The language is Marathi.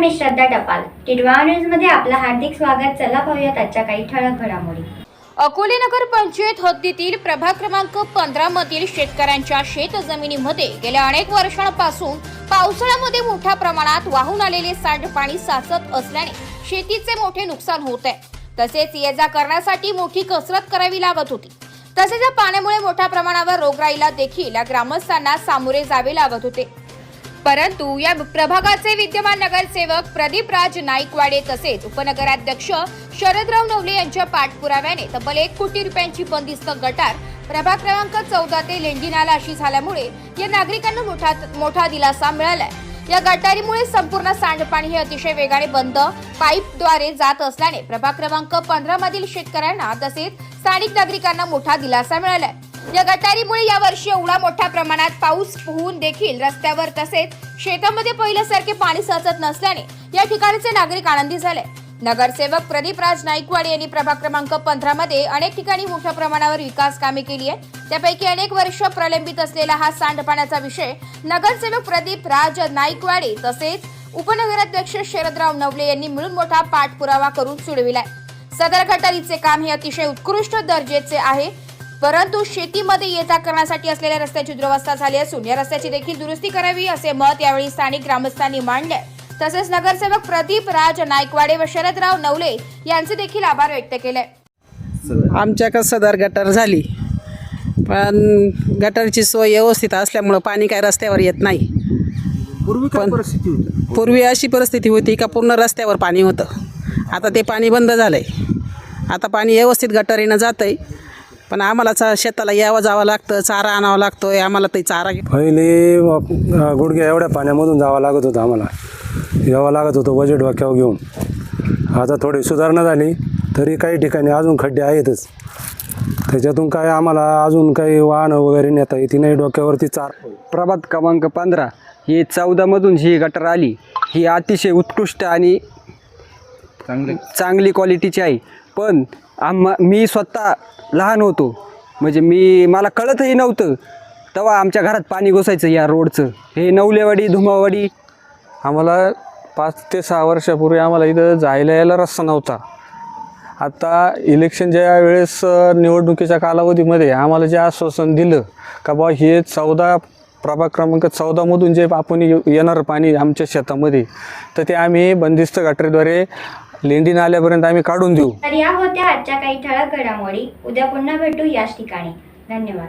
मी श्रद्धा टपाल. टिडवा न्यूजमध्ये आपलं हार्दिक स्वागत. चला पाहूयात आजच्या काही ठळक घडामोडी. अकोले नगर पंचायत हद्दीतील प्रभाग क्रमांक पंधरा मधील शेतकऱ्यांच्या शेत जमिनीमध्ये गेल्या अनेक वर्षांपासून पावसाळ्यामध्ये मोठ्या प्रमाणात वाहून आलेले सांडपाणी साचत असल्याने शेतीचे मोठे नुकसान होत आहे. तसेच ये जा करण्यासाठी मोठी कसरत करावी लागत होती. तसेच या पाण्यामुळे मोठ्या प्रमाणावर रोगराईला देखील या ग्रामस्थांना सामोरे जावे लागत होते. परंतु या प्रभागाचे विद्यमान नगरसेवक प्रदीप राज नाईकवाडे तसेच उपनगराध्यक्ष शरदराव नवले यांच्या पाठपुराव्याने तब्बल एक कोटी रुपयांची बंदिस्त गटार प्रभाग क्रमांक चौदा ते लेंडिनाला अशी झाल्यामुळे या नागरिकांना मोठा मोठा दिलासा मिळालाय. या गटारीमुळे संपूर्ण सांडपाणी हे अतिशय वेगाने बंद पाईपद्वारे जात असल्याने प्रभाग क्रमांक पंधरा मधील शेतकऱ्यांना तसेच स्थानिक नागरिकांना मोठा दिलासा मिळालाय. या गटारीमुळे यावर्षी एवढा मोठ्या प्रमाणात पाऊस होऊन देखील रस्त्यावर तसेच शेतामध्ये पहिल्यासारखे पाणी साचत नसल्याने या ठिकाणचे नागरिक आनंदी झाले. नगरसेवक प्रदीप राज नाईकवाड यांनी प्रभाग क्रमांक पंधरा मध्ये अनेक ठिकाणी मोठ्या प्रमाणावर विकास कामे केली आहे त्यापैकी अनेक वर्ष प्रलंबित असलेला हा सांडपाण्याचा विषय नगरसेवक प्रदीप राज नाईकवाडे तसेच उपनगराध्यक्ष शरदराव नवले यांनी मिळून मोठा पाठपुरावा करून सोडविलाय. सदर गटारीचे काम हे अतिशय उत्कृष्ट दर्जेचे आहे. परंतु शेतीमध्ये ये जा करण्यासाठी असलेल्या रस्त्याची दुरवस्था झाली असून या रस्त्याची देखील दुरुस्ती करावी असे मत यावेळी स्थानिक ग्रामस्थांनी मांडले. तसेच नगरसेवक प्रदीप राज नाईकवाडे व शरदराव नवले यांचे देखील आभार व्यक्त केले. आमच्याकडं सदर गटार झाली. पण गटारची सोय व्यवस्थित असल्यामुळं पाणी काय रस्त्यावर येत नाही. पूर्वी काय परिस्थिती होती? पूर्वी अशी परिस्थिती होती का पूर्ण रस्त्यावर पाणी होतं. आता ते पाणी बंद झालं आहे आता पाणी व्यवस्थित गटारीनं जातं आहे पण आम्हाला चा शेताला यावं जावं लागतं चारा आणावा लागतो आहे आम्हाला ते चारा पहिले अ, गुडघ्या एवढ्या पाण्यामधून जावं लागत होतं आम्हाला. यावं लागत होतं बजेट डोक्यावर घेऊन. आता थोडी सुधारणा झाली तरी काही ठिकाणी अजून खड्डे आहेतच. त्याच्यातून काय आम्हाला अजून काही वाहनं वगैरे नेता येते नाही डोक्यावरती चार प्रभात क्रमांक पंधरा ही चौदामधून जी गटर आली. ही अतिशय उत्कृष्ट आणि चांगली. क्वालिटीची आहे. पण आम्हा मी स्वतः लहान होतो. म्हणजे मी मला कळतही नव्हतं. तेव्हा आमच्या घरात पाणी घुसायचं या रोडचं. हे नवलेवाडी धुमावाडी. आम्हाला पाच ते सहा वर्षापूर्वी आम्हाला इथं जायला यायला रस्ता नव्हता. आता इलेक्शनच्या वेळेस निवडणुकीच्या कालावधीमध्ये आम्हाला जे आश्वासन दिलं का बा हे चौदा प्रभाग क्रमांक चौदामधून जे आपण येणारं पाणी आमच्या शेतामध्ये तर ते आम्ही बंदिस्त गटरीद्वारे लेंडी नाल्यापर्यंत आम्ही काढून देऊ. तर या होत्या आजच्या काही ठळक घडामोडी. उद्या पुन्हा भेटू याच ठिकाणी. धन्यवाद.